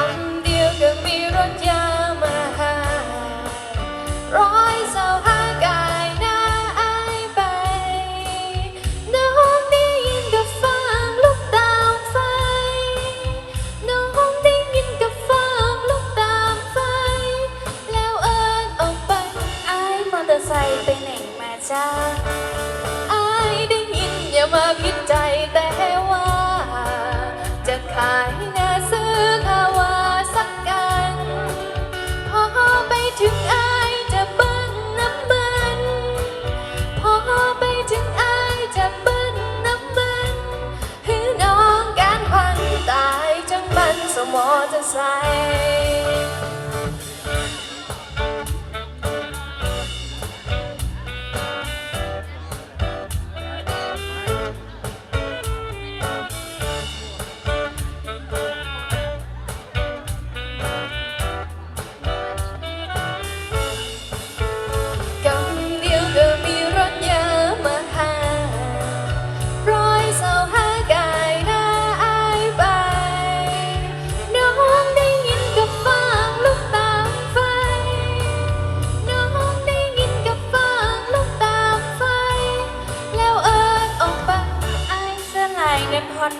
องเดียวก็มีรถยามาหาร้อยเสาหากายหน้าอไป น้องได้ยินกับฟางลูกตามไฟ น้องได้ยินกับฟางลูกตามไฟ แล้วเอิญออกไปอมอเตอร์ไซค์ไปไหนมาจ้าอายได้ยินอย่ามาผิดใจแต่ ไ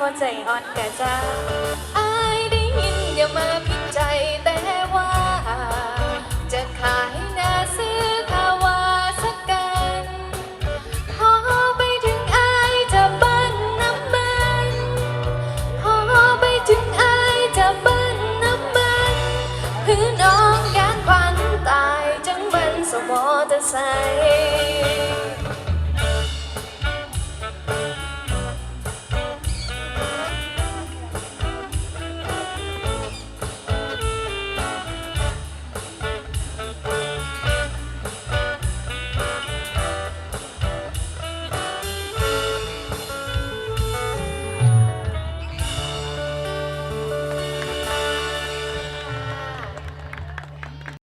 หัวใจอ่อนกะจ้าอายได้ยินอย่ามาผิดใจแต่ว่า จะขายหน้าซื้อขาวาสักกันพอไปถึงอายจะบิ้ลน้ำมันพอไปถึงอายจะบิ้ลน้ำมันคือน้องการควันตายจังบิ้ลสมอเตอร์ไซค์